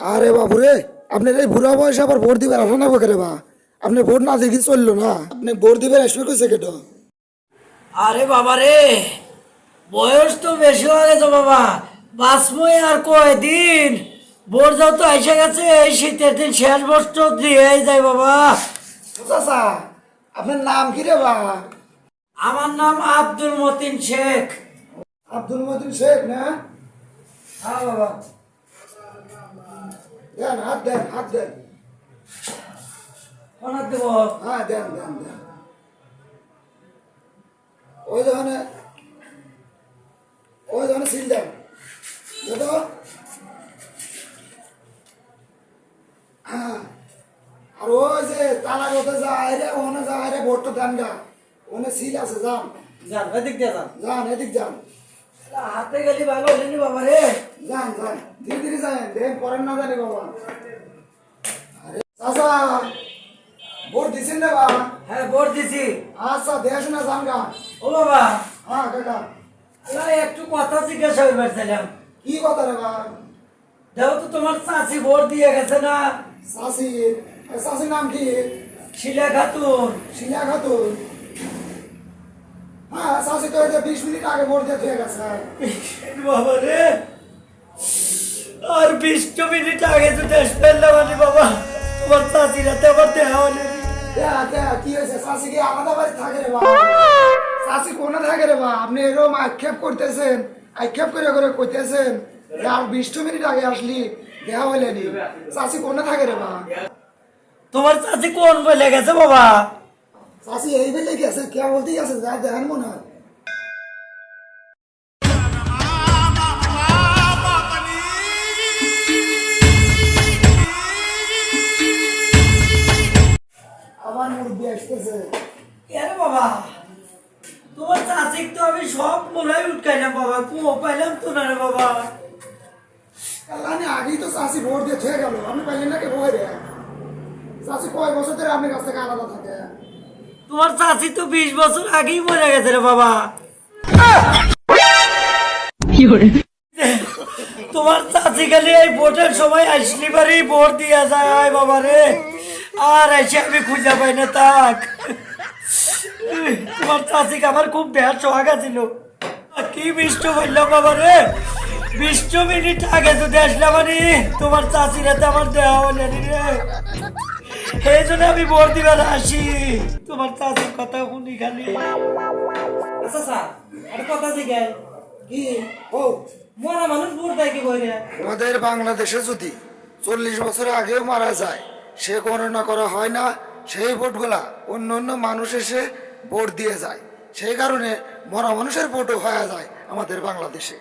আরে বাবু রে আপনার এই বুড়া বয়সে আবার ভোট দিবেন আসা না রে বা? আপনি ভোট না দেখি চলল না। আপনি ভোট দিবেন আসবে কইছে কেট আরে বাবা রে বয়স তো বেশি হয়ে গেছে বাবা। বাসমই আর কয়দিন? বোর যাও তো এসে গেছে এই শীতের দিন শেষ বস্ত্র দিয়ে যায় বাবা। চাচা আপনার নাম কি রে বা? আমার নাম আব্দুল মতিন শেখ। আব্দুল মতিন শেখ না? হ্যাঁ বাবা। দেন হাত দেন হাত দেন। দেব হ্যাঁ দেন দেন দেন। ওই দোকানে ওই দোকানে সিল দেন। দেখো হ্যাঁ। আর ওই যে তালা কোথায় যায় রে ওখানে যায় রে ভোটটা দেন গা। ওখানে সিল আছে যান। যান এদিক দিয়ে যান। যান এদিক যান। হাতে গেলি ভালো হলেনি বাবা রে। যান যান। ধীরে ধীরে যান দেন পরেন না জানি বাবা। আরে চাচা ভোট দিছেন না বাবা? হ্যাঁ ভোট দিছি। আচ্ছা দেশ না যান গা। ও বাবা। হ্যাঁ কাকা। আল্লাহ, একটু কথা জিজ্ঞাসা হয়ে পারছিলাম কি কথা রে বাবা? দেখো তো তোমার চাচি ভোট দিয়ে গেছে না? শাশি শাশির নাম কি? শিলা খাতুন। শিলা খাতুন? হ্যাঁ শাশি তো এই বিশ মিনিট আগে ভোট দিয়ে গেছে। বাবা রে। আর বিশ মিনিট আগে তো দেশ ফেললাম আমি বাবা তোমার চাচিরা তো আবার দেওয়া হলে দেয়া, দেয়া, কি হয়েছে? শাশি কি আলাদা বাড়ি থাকে রে বাবা? শাশি কোনে থাকে রে বাবা? আপনি এরকম আক্ষেপ করতেছেন আক্ষেপ করে করে কইতেছেন যে আর বিশ মিনিট আগে আসলি দেয়া হইলেনি শাশি কোনে থাকে রে বাবা? তোমার চাচি কোন বলে গেছে বাবা? শাশি এই বেলে গেছে কে বলতেই গেছে যা দেখেন মনে হয়। আমার মুরব্বী আসতেছে। আরে বাবা? তোমার তো আমি সব উঠকাইলাম বাবা কুয়ো পাইলাম তো না রে বাবা। আগেই তো চাষি ভোট দিয়ে থয়ে গেল আপনি পাইলেন নাকি ভয় রে চাষি কয় বছর ধরে আপনার কাছ থেকে আলাদা থাকে। তোমার চাচি তো বিশ বছর আগেই মরে গেছে রে বাবা। তোমার চাচি খালি এই ভোটের সময় আসলি বাড়ি ভোট দিয়া যায় বাবা রে। আর এসে আমি খুঁজে পাই না তাক তোমার চাচিকে আমার খুব দেহার সোহাগা ছিল কি বৃষ্টি বলল বাবা রে। বিশ মিনিট আগে যদি আসলাম তোমার চাচিরা তো আমার দেওয়া হলে রে। এই জন্য আমি ভোট আসি। তোমার কথা শুনি খালি। আচ্ছা স্যার একটা কথা ও, মরা মানুষ ভোট দেয় কি আমাদের বাংলাদেশে যদি চল্লিশ বছর আগেও মারা যায়, সে গণনা করা হয় না, সেই ভোটগুলা অন্য অন্য মানুষ এসে ভোট দিয়ে যায়। সেই কারণে মরা মানুষের ভোটও হয়ে যায় আমাদের বাংলাদেশে।